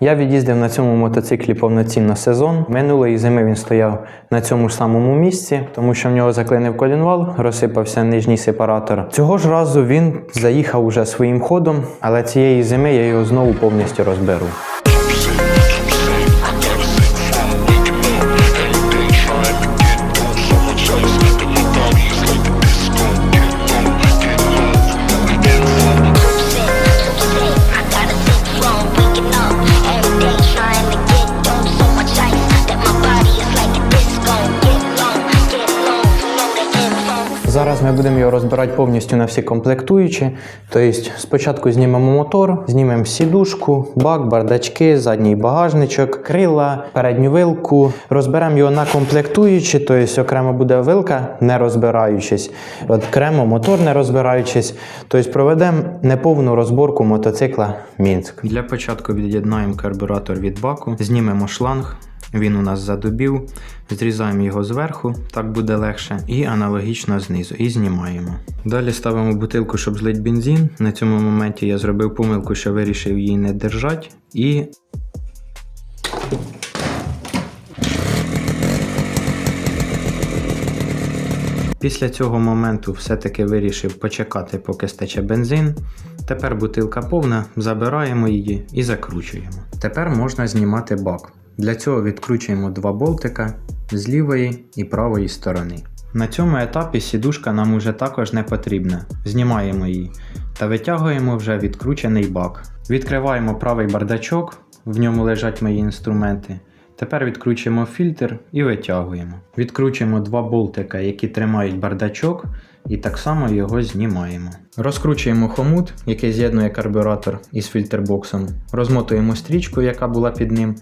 Я від'їздив на цьому мотоциклі повноцінно сезон. Минулої зими він стояв на цьому ж самому місці, тому що в нього заклинив колінвал, розсипався нижній сепаратор. Цього ж разу він заїхав уже своїм ходом, але цієї зими я його знову повністю розберу. Ми будемо його розбирати повністю на всі комплектуючі. Тобто спочатку знімемо мотор, знімемо сідушку, бак, бардачки, задній багажничок, крила, передню вилку. Розберемо його на комплектуючі, тобто окремо буде вилка, не розбираючись, окремо мотор не розбираючись. Тобто проведемо неповну розборку мотоцикла Мінськ. Для початку від'єднаємо карбюратор від баку, знімемо шланг. Він у нас задубів, зрізаємо його зверху, так буде легше, і аналогічно знизу, і знімаємо. Далі ставимо бутилку, щоб злити бензин. На цьому моменті я зробив помилку, що вирішив її не держати. І Після цього моменту все-таки вирішив почекати, поки стече бензин. Тепер бутилка повна, забираємо її і закручуємо. Тепер можна знімати бак. Для цього відкручуємо два болтика з лівої і правої сторони. На цьому етапі сідушка нам уже також не потрібна. Знімаємо її та витягуємо вже відкручений бак. Відкриваємо правий бардачок, в ньому лежать мої інструменти. Тепер відкручуємо фільтр і витягуємо. Відкручуємо два болтика, які тримають бардачок, і так само його знімаємо. Розкручуємо хомут, який з'єднує карбюратор із фільтрбоксом. Розмотуємо стрічку, яка була під ним,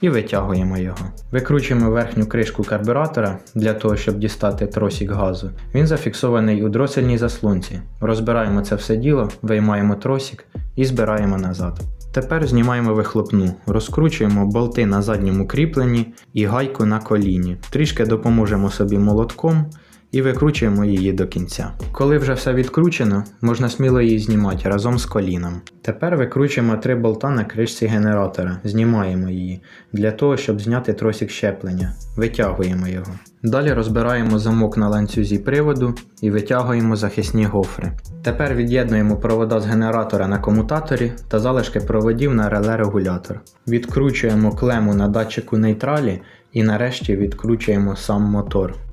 і витягуємо його. Викручуємо верхню кришку карбюратора для того, щоб дістати тросик газу. Він зафіксований у дросельній заслонці. Розбираємо це все діло, виймаємо тросик і збираємо назад. Тепер знімаємо вихлопну, розкручуємо болти на задньому кріпленні і гайку на коліні. Трішки допоможемо собі молотком і викручуємо її до кінця. Коли вже все відкручено, можна сміло її знімати разом з коліном. Тепер викручуємо три болта на кришці генератора, знімаємо її для того, щоб зняти тросик щеплення. Витягуємо його. Далі розбираємо замок на ланцюзі приводу і витягуємо захисні гофри. Тепер від'єднуємо провода з генератора на комутаторі та залишки проводів на реле-регулятор. Відкручуємо клему на датчику нейтралі і нарешті відкручуємо сам мотор.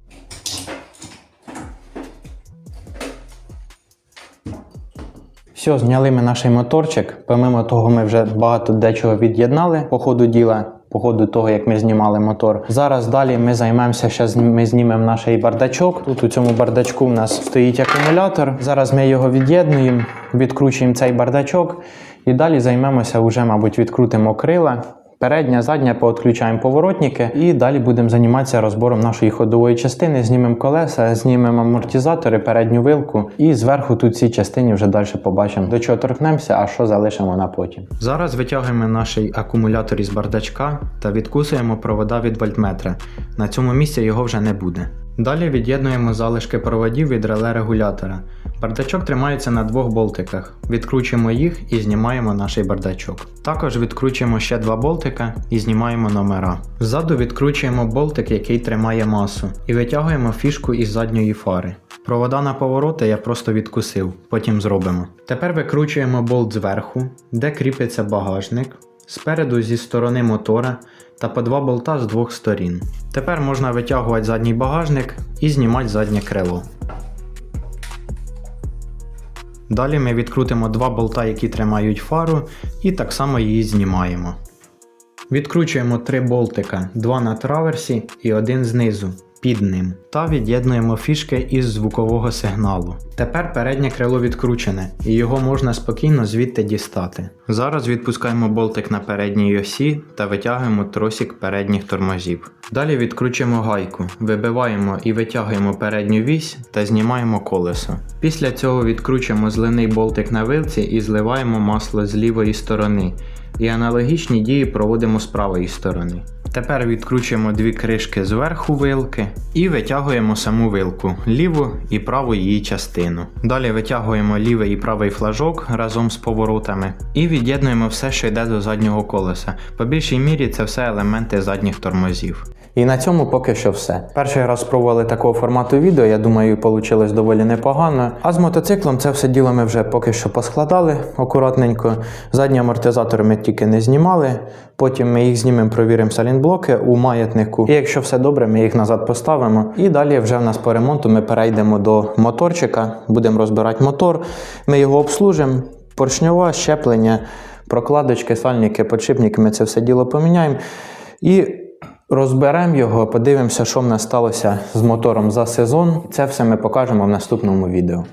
Все, зняли ми наш моторчик. Помимо того, ми вже багато дечого від'єднали по ходу діла, по ходу того, як ми знімали мотор. Зараз далі ми займемося, ще ми знімемо наш бардачок. Тут у цьому бардачку в нас стоїть акумулятор. Зараз ми його від'єднуємо, відкручуємо цей бардачок і далі займемося вже, мабуть, відкрутимо крила. Передня, задня, поотключаємо поворотники і далі будемо займатися розбором нашої ходової частини. Знімемо колеса, знімемо амортизатори, передню вилку і зверху тут ці частині вже далі побачимо, до чого торкнемося, а що залишимо на потім. Зараз витягуємо наш акумулятор із бардачка та відкусуємо провода від вольтметра. На цьому місці його вже не буде. Далі від'єднуємо залишки проводів від реле регулятора. Бардачок тримається на двох болтиках. Відкручуємо їх і знімаємо наш бардачок. Також відкручуємо ще два болтика і знімаємо номера. Ззаду відкручуємо болтик, який тримає масу, і витягуємо фішку із задньої фари. Провода на повороти я просто відкусив, потім зробимо. Тепер викручуємо болт зверху, де кріпиться багажник, спереду зі сторони мотора та по два болта з двох сторін. Тепер можна витягувати задній багажник і знімати заднє крило. Далі ми відкрутимо два болта, які тримають фару, і так само її знімаємо. Відкручуємо три болтика, два на траверсі і один знизу, під ним, та від'єднуємо фішки із звукового сигналу. Тепер переднє крило відкручене, і його можна спокійно звідти дістати. Зараз відпускаємо болтик на передній осі та витягуємо тросик передніх тормозів. Далі відкручуємо гайку, вибиваємо і витягуємо передню вісь та знімаємо колесо. Після цього відкручуємо зливний болтик на вилці і зливаємо масло з лівої сторони. І аналогічні дії проводимо з правої сторони. Тепер відкручуємо дві кришки зверху вилки і витягуємо саму вилку, ліву і праву її частину. Далі витягуємо лівий і правий флажок разом з поворотами і від'єднуємо все, що йде до заднього колеса. По більшій мірі це все елементи задніх тормозів. І на цьому поки що все. Перший раз спробували такого формату відео, я думаю, вийшло доволі непогано. А з мотоциклом це все діло ми вже поки що поскладали акуратненько. Задні амортизатори ми тільки не знімали. Потім ми їх знімемо, провіримо салінблоки у маятнику. І якщо все добре, ми їх назад поставимо. І далі вже в нас по ремонту ми перейдемо до моторчика, будемо розбирати мотор. Ми його обслужимо, поршньова, щеплення, прокладочки, сальники, подшипники. Ми це все діло поміняємо. І Розберемо його, подивимося, що в нас сталося з мотором за сезон. Це все ми покажемо в наступному відео.